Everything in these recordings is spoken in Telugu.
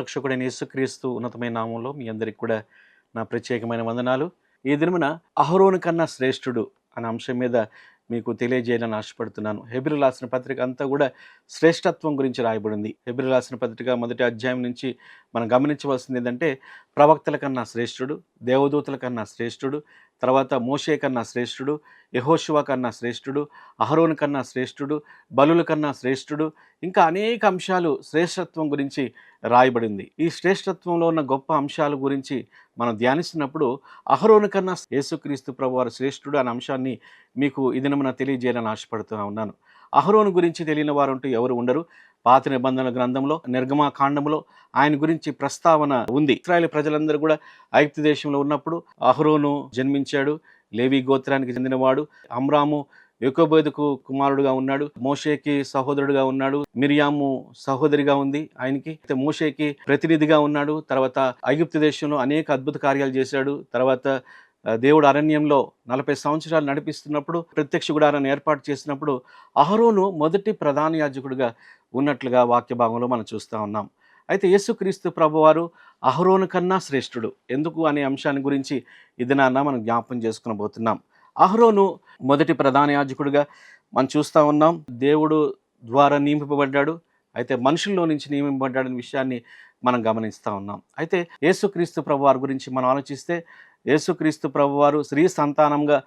రక్షకుడైన యేసుక్రీస్తు ఉన్నతమైన నామంలో మీ అందరికి కూడా నా ప్రత్యేకమైన వందనాలు. ఈ దినమున అహరోను కన్నా శ్రేష్ఠుడు అనే అంశం మీద మీకు తెలియజేయాలని ఆశపడుతున్నాను. హెబ్రి రాసిన పత్రిక అంతా కూడా శ్రేష్టత్వం గురించి రాయబడింది. హెబ్రి రాసిన పత్రిక మొదటి అధ్యాయం నుంచి మనం గమనించవలసింది ఏంటంటే ప్రవక్తల కన్నా శ్రేష్ఠుడు దేవదూతల కన్నా శ్రేష్ఠుడు తర్వాత మోషే కన్నా శ్రేష్ఠుడు యహోశివ కన్నా శ్రేష్ఠుడు అహరోన్ కన్నా శ్రేష్ఠుడు బలుల కన్నా శ్రేష్ఠుడు ఇంకా అనేక అంశాలు శ్రేష్టత్వం గురించి రాయబడింది. ఈ శ్రేష్టత్వంలో ఉన్న గొప్ప అంశాల గురించి మనం ధ్యానిస్తున్నప్పుడు అహరోను కన్నా యేసుక్రీస్తు ప్రభు వారు శ్రేష్ఠుడు అనే అంశాన్ని మీకు ఈ దినమున తెలియజేయాలని ఆశపడుతూ ఉన్నాను. అహరోను గురించి తెలియని వారు అంటూ ఎవరు ఉండరు. పాత నిబంధనల గ్రంథంలో నిర్గమా కాండంలో ఆయన గురించి ప్రస్తావన ఉంది. ఇస్రాయల్ ప్రజలందరూ కూడా ఐక్య దేశంలో ఉన్నప్పుడు అహరోను జన్మించాడు. లేవి గోత్రానికి చెందినవాడు. అమ్రాము యోకోబోదుకు కుమారుడుగా ఉన్నాడు. మోషేకి సహోదరుడుగా ఉన్నాడు. మిరియాము సహోదరిగా ఉంది ఆయనకి. అయితే మోషేకి ప్రతినిధిగా ఉన్నాడు. తర్వాత ఐగుప్తు దేశంలో అనేక అద్భుత కార్యాలు చేశాడు. తర్వాత దేవుడు అరణ్యంలో నలభై సంవత్సరాలు నడిపిస్తున్నప్పుడు ప్రత్యక్ష గుడారాన్ని ఏర్పాటు చేసినప్పుడు అహరోను మొదటి ప్రధాన యాజకుడిగా ఉన్నట్లుగా వాక్య భాగంలో మనం చూస్తూ ఉన్నాం. అయితే యేసుక్రీస్తు ప్రభువారు అహరోను కన్నా శ్రేష్ఠుడు. ఎందుకు అనే అంశాన్ని గురించి ఇది నాన్న మనం జ్ఞాపం చేసుకునబోతున్నాం. అహరోను మొదటి ప్రధాన యాజకుడిగా మనం చూస్తూ ఉన్నాం. దేవుడు ద్వారా నియమింపబడ్డాడు. అయితే మనుషుల్లో నుంచి నియమింపబడ్డాడనే విషయాన్ని మనం గమనిస్తూ ఉన్నాం. అయితే యేసుక్రీస్తు ప్రభువారి గురించి మనం ఆలోచిస్తే యేసుక్రీస్తు ప్రభువారు స్త్రీ సంతానంగా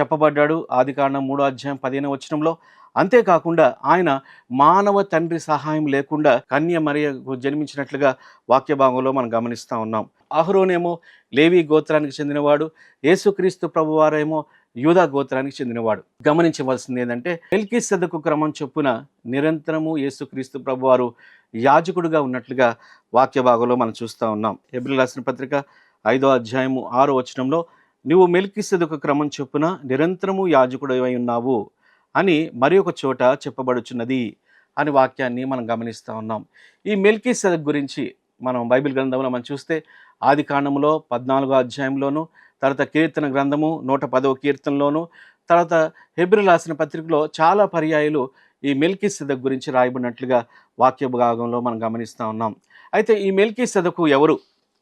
చెప్పబడ్డాడు. ఆది కారణం మూడో అధ్యాయం పదిహేను వచనంలో అంతేకాకుండా ఆయన మానవ తండ్రి సహాయం లేకుండా కన్య మరియకు జన్మించినట్లుగా వాక్య భాగంలో మనం గమనిస్తూ ఉన్నాం. అహరోనేమో లేవి గోత్రానికి చెందినవాడు యేసుక్రీస్తు ప్రభువారేమో యూదా గోత్రానికి చెందినవాడు. గమనించవలసింది ఏంటంటే ఎల్కి సెదకు క్రమం చొప్పున నిరంతరము యేసుక్రీస్తు ప్రభువారు యాజకుడుగా ఉన్నట్లుగా వాక్య భాగంలో మనం చూస్తూ ఉన్నాం. ఎబ్రిల్ రాసిన పత్రిక ఐదో అధ్యాయము ఆరో వచనంలో నువ్వు మెల్కిసెదకు క్రమం చొప్పున నిరంతరము యాజకుడై ఉన్నావు. అని మరి ఒక చోట చెప్పబడుచున్నది అని వాక్యాన్ని మనం గమనిస్తూ ఉన్నాం. ఈ మెల్కీ గురించి మనం బైబిల్ గ్రంథంలో మనం చూస్తే ఆది కాండంలో పద్నాలుగో అధ్యాయంలోను తర్వాత కీర్తన గ్రంథము నూట పదవ కీర్తనలోను తర్వాత హెబ్రి రాసిన పత్రికలో చాలా పర్యాయాలు ఈ మెల్కీ గురించి రాయబడినట్లుగా వాక్య భాగంలో మనం గమనిస్తూ ఉన్నాం. అయితే ఈ మెల్కీ ఎవరు?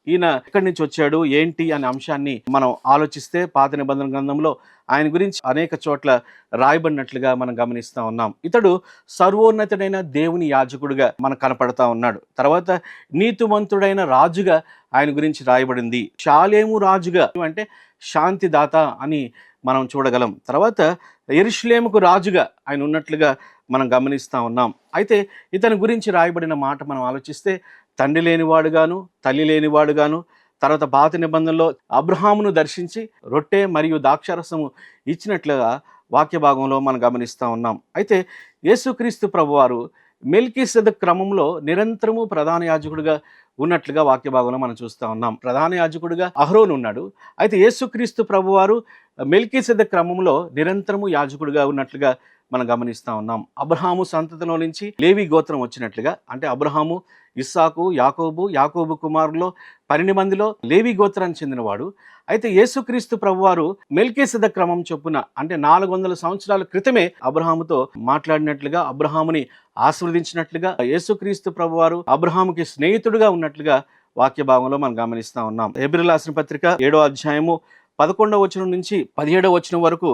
ఈయన ఎక్కడి నుంచి వచ్చాడు ఏంటి అనే అంశాన్ని మనం ఆలోచిస్తే పాత నిబంధన గ్రంథంలో ఆయన గురించి అనేక చోట్ల రాయబడినట్లుగా మనం గమనిస్తూ ఉన్నాం. ఇతడు సర్వోన్నతుడైన దేవుని యాజకుడిగా మనకు కనపడతా ఉన్నాడు. తర్వాత నీతిమంతుడైన రాజుగా ఆయన గురించి రాయబడింది. శాలేము రాజుగా అంటే శాంతిదాత అని మనం చూడగలం. తర్వాత ఎరుషులేముకు రాజుగా ఆయన ఉన్నట్లుగా మనం గమనిస్తూ ఉన్నాం. అయితే ఇతని గురించి రాయబడిన మాట మనం ఆలోచిస్తే తండ్రి లేనివాడుగాను తల్లి లేనివాడుగాను తర్వాత పాత నిబంధనలో అబ్రహామును దర్శించి రొట్టె మరియు ద్రాక్షరసము ఇచ్చినట్లుగా వాక్య భాగంలో మనం గమనిస్తూ ఉన్నాం. అయితే యేసుక్రీస్తు ప్రభువారు మెల్కీ క్రమంలో నిరంతరము ప్రధాన యాజకుడిగా ఉన్నట్లుగా వాక్య భాగంలో మనం చూస్తూ ఉన్నాం. ప్రధాన యాజకుడిగా అహరోన్ ఉన్నాడు. అయితే యేసుక్రీస్తు ప్రభువారు మెల్కీ క్రమంలో నిరంతరము యాజకుడిగా ఉన్నట్లుగా మనం గమనిస్తూ ఉన్నాం. అబ్రహాము సంతతిలో నుంచి లేవి గోత్రం వచ్చినట్లుగా అంటే అబ్రహాము ఇస్సాకు యాకోబు యాకోబు కుమారులో పన్నెండు మందిలో లేవి గోత్రానికి చెందినవాడు. అయితే యేసుక్రీస్తు ప్రభువారు మెల్కేసిద క్రమం చొప్పున అంటే నాలుగు వందల సంవత్సరాల క్రితమే అబ్రహాముతో మాట్లాడినట్లుగా అబ్రహాముని ఆశీర్వదించినట్లుగా యేసుక్రీస్తు ప్రభువారు అబ్రహాముకి స్నేహితుడుగా ఉన్నట్లుగా వాక్య భాగంలో మనం గమనిస్తూ ఉన్నాం. ఏబ్రిల్ ఆసిన పత్రిక ఏడో అధ్యాయము పదకొండవ వచనం నుంచి పదిహేడవ వచనం వరకు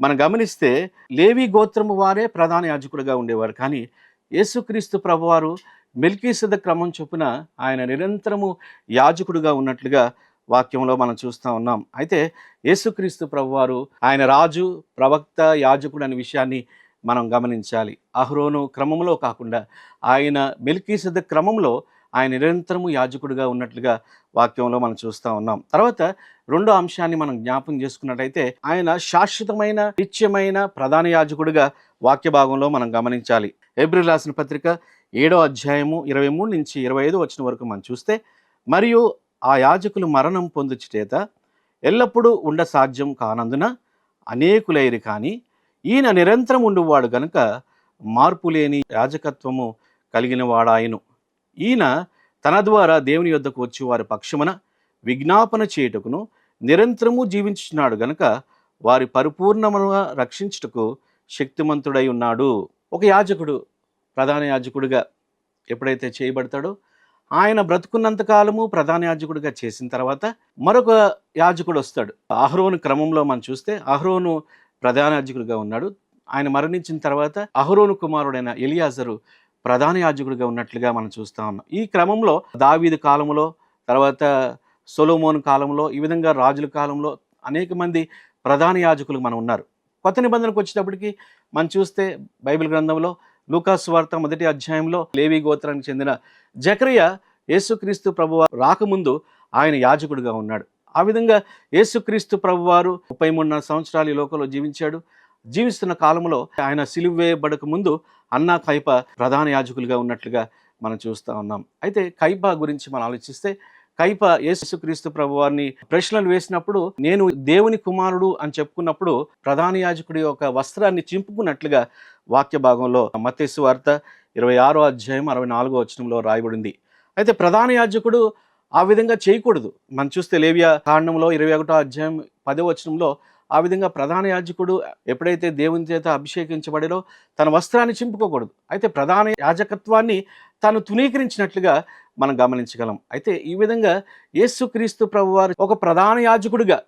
మనం గమనిస్తే లేవి గోత్రము వారే ప్రధాన యాజకుడిగా ఉండేవారు. కానీ యేసుక్రీస్తు ప్రభువారు మెల్కీసద క్రమం చొప్పున ఆయన నిరంతరము యాజకుడుగా ఉన్నట్లుగా వాక్యంలో మనం చూస్తూ ఉన్నాం. అయితే యేసుక్రీస్తు ప్రభువారు ఆయన రాజు ప్రవక్త యాజకుడు అనే విషయాన్ని మనం గమనించాలి. అహ్రోను క్రమంలో కాకుండా ఆయన మెల్కీసద క్రమంలో ఆయన నిరంతరము యాజకుడిగా ఉన్నట్లుగా వాక్యంలో మనం చూస్తూ ఉన్నాం. తర్వాత రెండో అంశాన్ని మనం జ్ఞాపకం చేసుకున్నట్టయితే ఆయన శాశ్వతమైన నిత్యమైన ప్రధాన యాజకుడిగా వాక్య భాగంలో మనం గమనించాలి. ఏప్రిల్ రాసిన పత్రిక ఏడో అధ్యాయము ఇరవై మూడు నుంచి ఇరవై ఐదు వచ్చిన వరకు మనం చూస్తే మరియు ఆ యాజకులు మరణం పొందుచేత ఎల్లప్పుడూ ఉండ సాధ్యం కానందున అనేకులైరు కానీ ఈయన నిరంతరం ఉండువాడు గనుక మార్పు లేని యాజకత్వము కలిగిన వాడాయను ఈయన తన ద్వారా దేవుని యొద్దకు వచ్చి వారి పక్షమున విజ్ఞాపన చేయుటకును నిరంతరము జీవించుచున్నాడు గనక వారి పరిపూర్ణముగా రక్షించుటకు శక్తిమంతుడై ఉన్నాడు. ఒక యాజకుడు ప్రధాన యాజకుడిగా ఎప్పుడైతే చేయబడతాడో ఆయన బ్రతుకున్నంత కాలము ప్రధాన యాజకుడిగా చేసిన తర్వాత మరొక యాజకుడు వస్తాడు. అహ్రోను క్రమంలో మనం చూస్తే అహరోను ప్రధాన యాజకుడిగా ఉన్నాడు. ఆయన మరణించిన తర్వాత అహరోను కుమారుడైన ఎలియాజరు ప్రధాన యాజకుడిగా ఉన్నట్లుగా మనం చూస్తా ఉన్నాం. ఈ క్రమంలో దావీదు కాలంలో తర్వాత సొలోమోన్ కాలంలో ఈ విధంగా రాజుల కాలంలో అనేక మంది ప్రధాన యాజకులు మనం ఉన్నారు. కొత్త నిబంధనకు వచ్చేటప్పటికి మనం చూస్తే బైబిల్ గ్రంథంలో లూకాస్ వార్త మొదటి అధ్యాయంలో లేవి గోత్రానికి చెందిన జకరియా యేసుక్రీస్తు ప్రభువారు రాకముందు ఆయన యాజకుడిగా ఉన్నాడు. ఆ విధంగా యేసుక్రీస్తు ప్రభువారు ముప్పై మూడున్నర సంవత్సరాలు ఈ లోకంలో జీవించాడు. జీవిస్తున్న కాలంలో ఆయన సిలువ వేయబడక ముందు అన్నా కైప ప్రధాన యాజకులుగా ఉన్నట్లుగా మనం చూస్తూ ఉన్నాం. అయితే కైప గురించి మనం ఆలోచిస్తే కైప యేసుక్రీస్తు ప్రభువారిని ప్రశ్నలు వేసినప్పుడు నేను దేవుని కుమారుడు అని చెప్పుకున్నప్పుడు ప్రధాన యాజకుడి యొక్క వస్త్రాన్ని చింపుకున్నట్లుగా వాక్య భాగంలో మతేసు వార్త ఇరవై ఆరో అధ్యాయం అరవై నాలుగో వచనంలో రాయబడింది. అయితే ప్రధాన యాజకుడు ఆ విధంగా చేయకూడదు. మనం చూస్తే లేవియా కాండంలో ఇరవై ఒకటో అధ్యాయం పదో వచనంలో ఆ విధంగా ప్రధాన యాజకుడు ఎప్పుడైతే దేవుని చేత అభిషేకించబడిలో తన వస్త్రాన్ని చింపుకోకూడదు. అయితే ప్రధాన యాజకత్వాన్ని తాను తునీకరించినట్లుగా మనం గమనించగలం. అయితే ఈ విధంగా యేసుక్రీస్తు ప్రభువారు ఒక ప్రధాన యాజకుడిగా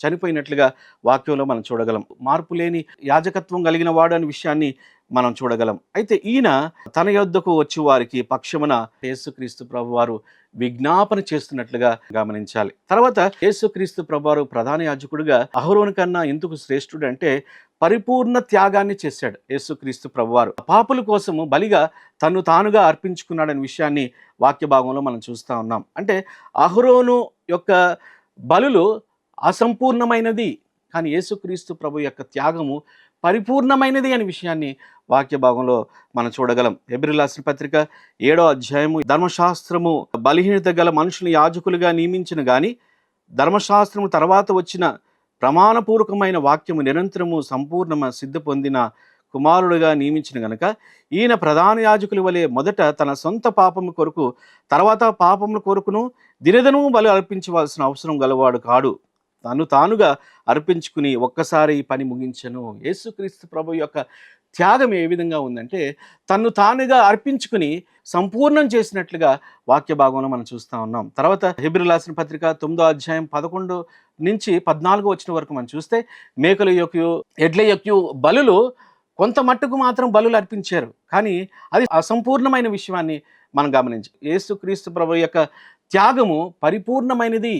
చనిపోయినట్లుగా వాక్యంలో మనం చూడగలం. మార్పు లేని యాజకత్వం కలిగిన వాడు అనే విషయాన్ని మనం చూడగలం. అయితే ఈయన తన యొద్దకు వచ్చి వారికి పక్షమున యేసుక్రీస్తు ప్రభువారు విజ్ఞాపన చేస్తున్నట్లుగా గమనించాలి. తర్వాత యేసుక్రీస్తు ప్రభువారు ప్రధాన యాజకుడిగా అహరోను కన్నా ఎందుకు శ్రేష్ఠుడు అంటే పరిపూర్ణ త్యాగాన్ని చేశాడు యేసుక్రీస్తు ప్రభువారు. పాపుల కోసము బలిగా తను తానుగా అర్పించుకున్నాడనే విషయాన్ని వాక్య భాగంలో మనం చూస్తూ ఉన్నాం. అంటే అహరోను యొక్క బలులు అసంపూర్ణమైనది. కానీ యేసుక్రీస్తు ప్రభు యొక్క త్యాగము పరిపూర్ణమైనది అనే విషయాన్ని వాక్య భాగంలో మనం చూడగలం. ఎబ్రిల్ రాసిన పత్రిక ఏడో అధ్యాయము ధర్మశాస్త్రము బలహీనత గల మనుషులు యాజకులుగా నియమించిన కానీ ధర్మశాస్త్రము తర్వాత వచ్చిన ప్రమాణపూర్వకమైన వాక్యము నిరంతరము సంపూర్ణ సిద్ధ పొందిన కుమారుడుగా నియమించిన గనుక ఈయన ప్రధాన యాజకుల వలె మొదట తన సొంత పాపము కొరకు తర్వాత పాపముల కొరకును దినదనము బలి అర్పించవలసిన అవసరం గలవాడు కాడు. తను తానుగా అర్పించుకుని ఒక్కసారి పని ముగించను. యేసుక్రీస్తు ప్రభు యొక్క త్యాగం ఏ విధంగా ఉందంటే తను తానుగా అర్పించుకుని సంపూర్ణం చేసినట్లుగా వాక్య భాగంలో మనం చూస్తూ ఉన్నాం. తర్వాత హెబ్రి రాసిన పత్రిక తొమ్మిదో అధ్యాయం పదకొండు నుంచి పద్నాలుగు వచ్చిన వరకు మనం చూస్తే మేకల యొక్క ఎడ్ల యొక్క బలులు కొంత మట్టుకు మాత్రం బలులు అర్పించారు. కానీ అది అసంపూర్ణమైన విషయాన్ని మనం గమనించాం యేసుక్రీస్తు ప్రభు యొక్క త్యాగము పరిపూర్ణమైనది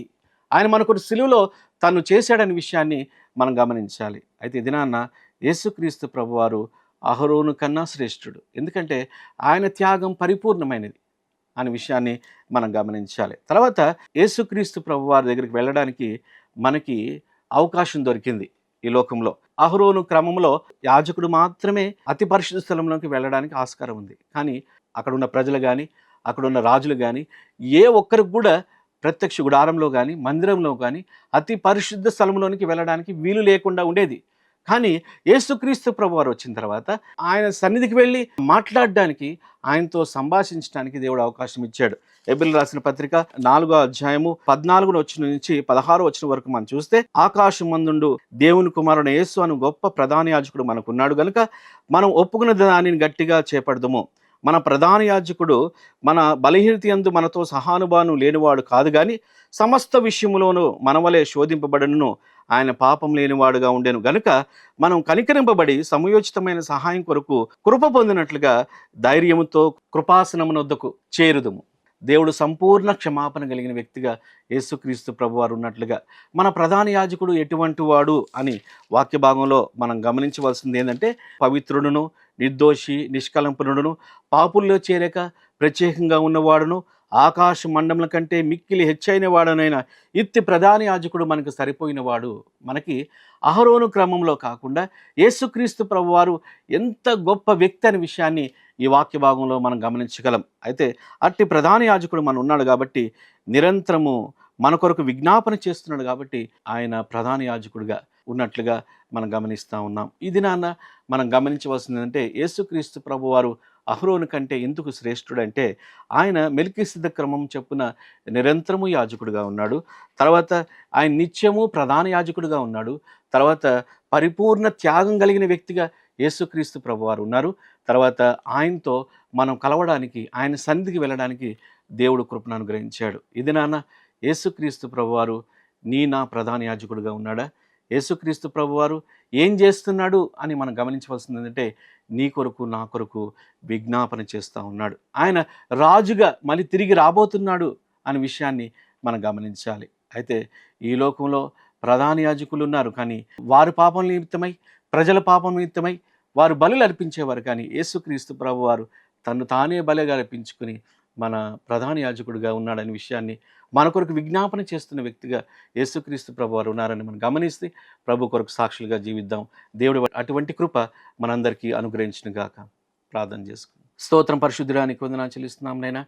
ఆయన మనకు సిలువలో తను చేశాడనే విషయాన్ని మనం గమనించాలి. అయితే ఇది నాన్న యేసుక్రీస్తు ప్రభువారు అహరోను కన్నా శ్రేష్ఠుడు. ఎందుకంటే ఆయన త్యాగం పరిపూర్ణమైనది అనే విషయాన్ని మనం గమనించాలి. తర్వాత యేసుక్రీస్తు ప్రభువారి దగ్గరికి వెళ్ళడానికి మనకి అవకాశం దొరికింది ఈ లోకంలో. అహరోను క్రమంలో యాజకుడు మాత్రమే అతి పరిశుద్ధ స్థలంలోకి వెళ్ళడానికి ఆస్కారం ఉంది. కానీ అక్కడ ఉన్న ప్రజలు కానీ అక్కడ ఉన్న రాజులు కానీ ఏ ఒక్కరికి కూడా ప్రత్యక్ష గుడారంలో కానీ మందిరంలో కానీ అతి పరిశుద్ధ స్థలంలోనికి వెళ్ళడానికి వీలు లేకుండా ఉండేది. కానీ యేసుక్రీస్తు ప్రభు వారు వచ్చిన తర్వాత ఆయన సన్నిధికి వెళ్ళి మాట్లాడడానికి ఆయనతో సంభాషించడానికి దేవుడు అవకాశం ఇచ్చాడు. ఎబిల్ రాసిన పత్రిక నాలుగో అధ్యాయము పద్నాలుగు వచ్చిన నుంచి పదహారు వచ్చిన వరకు మనం చూస్తే ఆకాశం మందుండు దేవుని కుమారుడు యేసు అను గొప్ప ప్రధాన యాజకుడు మనకున్నాడు కనుక మనం ఒప్పుకున్న దానిని గట్టిగా చేపడదము. మన ప్రధాన యాజకుడు మన బలహీనత ఎందు మనతో సహానుభావం లేనివాడు కాదు కానీ సమస్త విషయంలోనూ మనవలే శోధింపబడను. ఆయన పాపం లేనివాడుగా ఉండేను. గనుక మనం కనికరింపబడి సమయోచితమైన సహాయం కొరకు కృప పొందినట్లుగా ధైర్యముతో కృపాసనమునొద్దకు చేరుదుము. దేవుడు సంపూర్ణ క్షమాపణ కలిగిన వ్యక్తిగా యేసుక్రీస్తు ప్రభువారు ఉన్నట్లుగా మన ప్రధాన యాజకుడు ఎటువంటి వాడు అని వాక్య భాగంలో మనం గమనించవలసింది ఏంటంటే పవిత్రుడును నిర్దోషి నిష్కలంపనుడును పాపుల్లో చేరక ప్రత్యేకంగా ఉన్నవాడును ఆకాశ మండముల కంటే మిక్కిలి హెచ్చైన వాడనైన ఇత్తి ప్రధాన యాజకుడు మనకు సరిపోయినవాడు. మనకి అహరోను క్రమంలో కాకుండా యేసుక్రీస్తు ప్రభువారు ఎంత గొప్ప వ్యక్తి అనే విషయాన్ని ఈ వాక్య భాగంలో మనం గమనించగలం. అయితే అట్టి ప్రధాన యాజకుడు మన ఉన్నాడు కాబట్టి నిరంతరము మన కొరకు విజ్ఞాపన చేస్తున్నాడు కాబట్టి ఆయన ప్రధాన యాజకుడిగా ఉన్నట్లుగా మనం గమనిస్తూ ఉన్నాం. ఇది నాన్న మనం గమనించవలసింది అంటే యేసుక్రీస్తు ప్రభువారు అహ్రోను కంటే ఎందుకు శ్రేష్ఠుడంటే ఆయన మెలికిసిద్ధ క్రమం చెప్పున నిరంతరము యాజకుడుగా ఉన్నాడు. తర్వాత ఆయన నిత్యము ప్రధాన యాజకుడుగా ఉన్నాడు. తర్వాత పరిపూర్ణ త్యాగం కలిగిన వ్యక్తిగా యేసుక్రీస్తు ప్రభువారు ఉన్నారు. తర్వాత ఆయనతో మనం కలవడానికి ఆయన సన్నిధికి వెళ్ళడానికి దేవుడు కృపను అనుగ్రహించాడు. ఇది నాన్న యేసుక్రీస్తు ప్రభువారు నీ నా ప్రధాన యాజకుడుగా ఉన్నాడా? యేసుక్రీస్తు ప్రభువారు ఏం చేస్తున్నాడు అని మనం గమనించవలసింది ఏంటంటే నీ కొరకు నా కొరకు విజ్ఞాపన చేస్తూ ఉన్నాడు. ఆయన రాజుగా మళ్ళీ తిరిగి రాబోతున్నాడు అనే విషయాన్ని మనం గమనించాలి. అయితే ఈ లోకంలో ప్రధాన యాజకులు ఉన్నారు కానీ వారి పాపం నిమిత్తమై ప్రజల పాపం నిమిత్తమై వారు బలులు అర్పించేవారు కానీ యేసుక్రీస్తు ప్రభువారు తను తానే బలిగా అర్పించుకుని మన ప్రధాన యాజకుడిగా ఉన్నాడనే విషయాన్ని మన కొరకు విజ్ఞాపన చేస్తున్న వ్యక్తిగా యేసుక్రీస్తు ప్రభు వారు ఉన్నారని మనం గమనిస్తే ప్రభు కొరకు సాక్షులుగా జీవిద్దాం. దేవుడు అటువంటి కృప మనందరికీ అనుగ్రహించిన గాక ప్రార్థన చేసుకుందాం. స్తోత్రం పరిశుద్ధుడానికి వందనా చెల్లిస్తున్నాం నైనా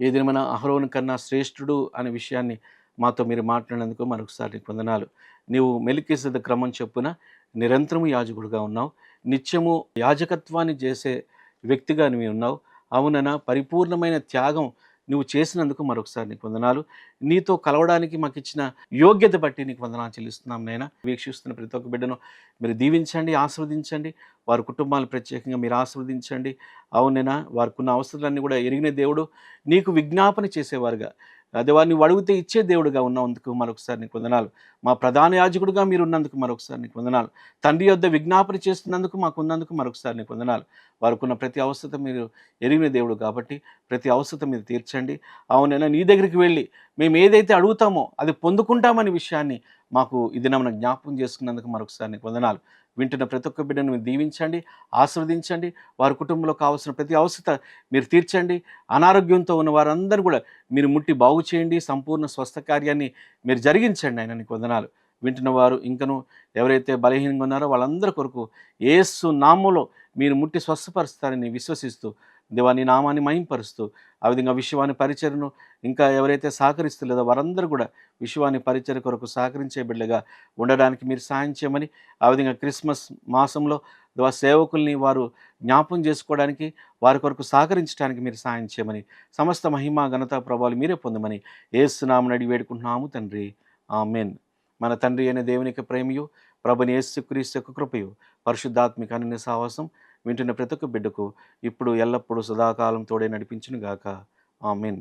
ఏది మన అహరోను కన్నా శ్రేష్ఠుడు అనే విషయాన్ని మాతో మీరు మాట్లాడినందుకు మరొకసారి నీకు వందనాలు. నీవు మెలికేసేద క్రమం చెప్పున నిరంతరము యాజకుడుగా ఉన్నావు. నిత్యము యాజకత్వాన్ని చేసే వ్యక్తిగా నీవు ఉన్నావు. అవునన్నా పరిపూర్ణమైన త్యాగం నువ్వు చేసినందుకు మరొకసారి నీకు వందనాలు. నీతో కలవడానికి మాకు ఇచ్చిన యోగ్యత బట్టి నీకు వందనాలు చెల్లిస్తున్నాం నైనా వీక్షిస్తున్న ప్రతి ఒక్క బిడ్డను మీరు దీవించండి ఆస్వాదించండి వారి కుటుంబాలు ప్రత్యేకంగా మీరు ఆస్వాదించండి అవునైనా వారికి ఉన్న అవసరాలన్నీ కూడా ఎరిగిన దేవుడు నీకు విజ్ఞాపన చేసేవారుగా. అదే వారిని అడిగితే ఇచ్చే దేవుడుగా ఉన్నందుకు మరొకసారి నీకు వందనాలు. మా ప్రధాన యాజకుడుగా మీరు ఉన్నందుకు మరొకసారి నీకు వందనాలు. తండ్రి యొద్ద విజ్ఞాపన చేస్తున్నందుకు మాకు ఉన్నందుకు మరొకసారి నీకు వందనాలు. వారికున్న ప్రతి అవసరత మీరు ఎరిగిన దేవుడు కాబట్టి ప్రతి అవసరత మీరు తీర్చండి. అవునైనా నీ దగ్గరికి వెళ్ళి మేము ఏదైతే అడుగుతామో అది పొందుకుంటామనే విషయాన్ని మాకు ఇది నమ్మను జ్ఞాపకం చేసుకున్నందుకు మరొకసారి నీకు వందనాలు. వింటున్న ప్రతి ఒక్క బిడ్డను మీరు దీవించండి ఆస్వాదించండి వారి కుటుంబంలో కావాల్సిన ప్రతి అవసరత మీరు తీర్చండి. అనారోగ్యంతో ఉన్న వారందరూ కూడా మీరు ముట్టి బాగు చేయండి. సంపూర్ణ స్వస్థ కార్యాన్ని మీరు జరిగించండి ఆయన నీకు వందనాలు. వింటున్న వారు ఇంకను ఎవరైతే బలహీనంగా ఉన్నారో వాళ్ళందరి కొరకు ఏసు నామంలో మీరు ముట్టి స్వస్థపరుస్తారని విశ్వసిస్తూ దేవాని నామాన్ని మయంపరుస్తూ ఆ విధంగా విశ్వాన్ని పరిచయను ఇంకా ఎవరైతే సహకరిస్తలేదో వారందరూ కూడా విశ్వాన్ని పరిచయ కొరకు సహకరించే బిడ్డగా ఉండడానికి మీరు సాయం చేయమని ఆ విధంగా క్రిస్మస్ మాసంలో సేవకుల్ని వారు జ్ఞాపం చేసుకోవడానికి వారి కొరకు సహకరించడానికి మీరు సాయం చేయమని సమస్త మహిమ ఘనత ప్రభావాలు మీరే పొందమని ఏసునామని అడిగి వేడుకుంటున్నాము తండ్రి. ఆమెన్. మన తండ్రి అయిన దేవునికి ప్రేమయు ప్రభుని ఏసుక్రీస్తు యొక్క కృపయు పరిశుద్ధాత్మిక అన్ని సాహసం వింటున్న ప్రతి ఒక్క బిడ్డకు ఇప్పుడు ఎల్లప్పుడూ సదాకాలం తోడే నడిపించును గాక ఆమెన్.